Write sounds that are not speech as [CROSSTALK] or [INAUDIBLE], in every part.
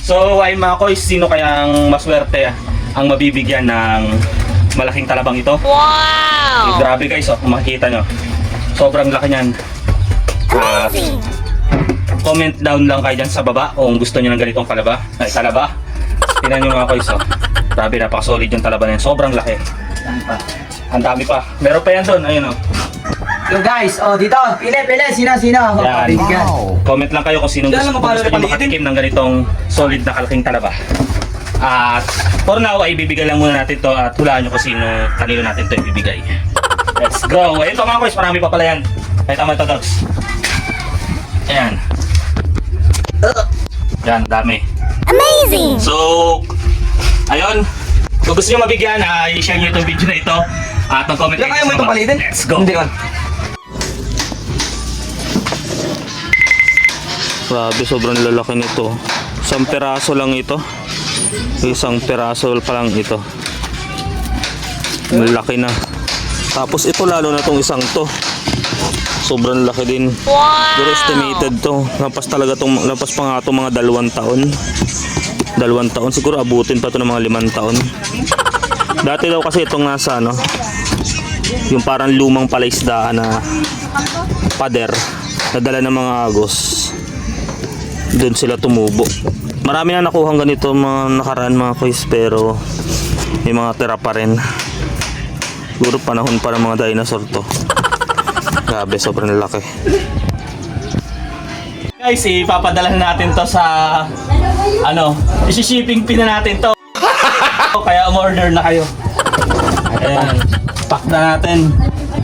So ay mga koys, sino kayang maswerte ang mabibigyan ng malaking talabang ito? Wow! Grabe guys, oh, kung makikita nyo. Sobrang laki niyan. Ah, comment down lang kayo dyan sa baba kung gusto nyo ng ganitong kalaba. Ay, talaba. Tingnan nyo mga koys, oh. Grabe, napaka-solid yung talaba na yan. Sobrang laki. Ang dami pa. Meron pa yan doon, ayun oh. Yo guys, oh dito, pili, pili, sino, sino? Yan. Bibigyan. Comment lang kayo kung sino Yan gusto, gusto nyo makatikim ng ganitong solid na kalaking talaba. At for now ay bibigyan lang muna natin to at hulaan nyo kung sino kanino natin to ibibigay. Let's go! Ayun pa mga koys, marami pa pala yan. Kahit tama ito dogs. Ayan. Yan, dami. Amazing! So, ayun. Kung gusto nyo mabigyan, ay share nyo itong video na ito. At mag-comment Kaya kaya mo itong palitin? Let's go! Hindi man. Grabe, sobrang lalaki nito. Isang peraso lang ito. Isang peraso pa lang ito. Malaki na. Tapos ito lalo na tong isang to. Sobrang laki din. Wow! Pero estimated to. Lampas talaga tong, lampas pa nga tong mga dalawang taon. Dalawang taon. Siguro abutin pa to ng mga limang taon. [LAUGHS] Dati daw kasi itong nasa ano, yung parang lumang palaisdaan na pader. Nadala ng mga agos. Doon sila tumubo. Marami na nakuhang ganito mga nakaraan mga kuys pero may mga tira pa rin. Siguro panahon pa ng mga dinosaur to. [LAUGHS] Grabe, sobrang laki. Guys, ipapadala na natin to sa ano, isi-shipping pin na natin to. [LAUGHS] Kaya umorder na kayo. Ayan, pack na natin.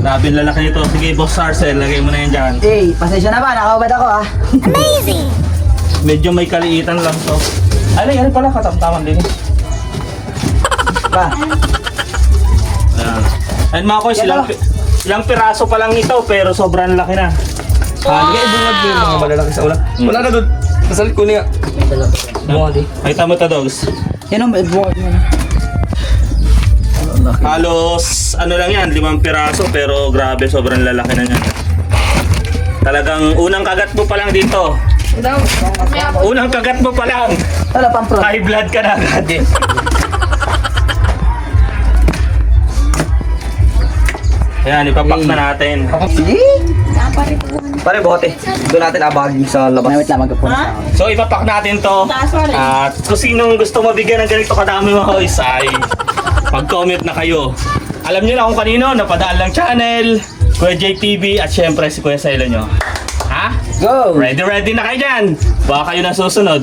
Grabe lalaki nito. Sige, boss Arcel, lagay mo na yan dyan. Eh, pasensya na ba, nakabad ako ah. Amazing! [LAUGHS] Medyo may kaliitan lang to. Ano yan pala, katamtaman din. eh. Ba, Ayan. Ayan mga koys, ilang, ilang piraso pa lang ito, pero sobrang laki na. hindi kayo bungad yun, mga malalaki sa ulan. Wala na doon. Nasalit ko niya. Bungad eh. Ay, tamo to dogs. Yan ang bungad yun. Halos, ano lang yan, limang piraso, pero grabe, sobrang lalaki na yan. Talagang unang kagat mo pa lang dito. Unang kagat mo pa lang. Wala pang pro. High blood ka na agad eh. Ayan, ipapak na natin. Sige. Pare, bote. Doon natin abagin sa labas. Wait lang, magkapon. So ipapak natin to. At kung sinong gusto mabigyan ng ganito kadami mga boys ay mag-comment na kayo. Alam niyo na kung kanino, napadaan lang channel, Kuya JTV at syempre si Kuya Selo nyo. Go! Ready ready na kayo dyan. Baka kayo na susunod.